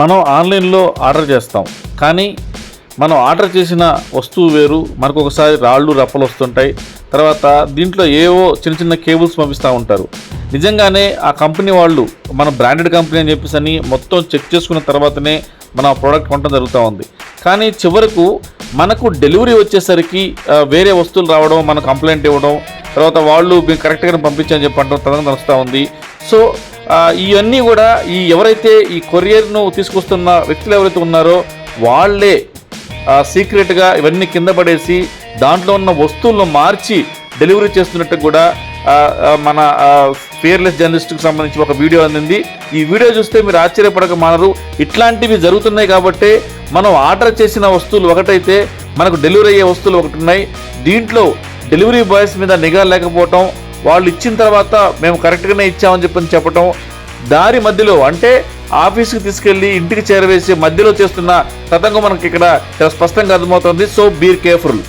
మనం ఆన్లైన్లో ఆర్డర్ చేస్తాం. కానీ మనం ఆర్డర్ చేసిన వస్తువు వేరు మనకు ఒకసారి రాళ్ళు రప్పలు వస్తుంటాయి. తర్వాత దీంట్లో ఏవో చిన్న చిన్న కేబుల్స్ పంపిస్తూ ఉంటారు. నిజంగానే ఆ కంపెనీ వాళ్ళు మన బ్రాండెడ్ కంపెనీ అని చెప్పేసి అని మొత్తం చెక్ చేసుకున్న తర్వాతనే మన ప్రోడక్ట్ కొనడం జరుగుతూ ఉంది. కానీ చివరకు మనకు డెలివరీ వచ్చేసరికి వేరే వస్తువులు రావడం మన కంప్లైంట్ ఇవ్వడం తర్వాత వాళ్ళు మేము కరెక్ట్గానే పంపించని చెప్పి అంటారు తదనం నడుస్తూ ఉంది. సో ఇవన్నీ కూడా ఈ ఎవరైతే ఈ కొరియర్ను తీసుకొస్తున్న వ్యక్తులు ఎవరైతే ఉన్నారో వాళ్ళే సీక్రెట్గా ఇవన్నీ కింద పడేసి దాంట్లో ఉన్న వస్తువులను మార్చి డెలివరీ చేస్తున్నట్టు కూడా మన ఫియర్లెస్ జర్నలిస్ట్కి సంబంధించి ఒక వీడియో అందింది. ఈ వీడియో చూస్తే మీరు ఆశ్చర్యపడక మానరు. ఇట్లాంటివి జరుగుతున్నాయి కాబట్టి మనం ఆర్డర్ చేసిన వస్తువులు ఒకటైతే మనకు డెలివరీ అయ్యే వస్తువులు ఒకటి ఉన్నాయి. దీంట్లో డెలివరీ బాయ్స్ మీద నిఘా లేకపోవటం వాళ్ళు ఇచ్చిన తర్వాత మేము కరెక్ట్గానే ఇచ్చామని చెప్పని చెప్పటం దారి మధ్యలో అంటే ఆఫీస్కి తీసుకెళ్ళి ఇంటికి చేరవేసి మధ్యలో చేస్తున్న తతంగం మనకి ఇక్కడ చాలా స్పష్టంగా అర్థమవుతుంది. So beer careful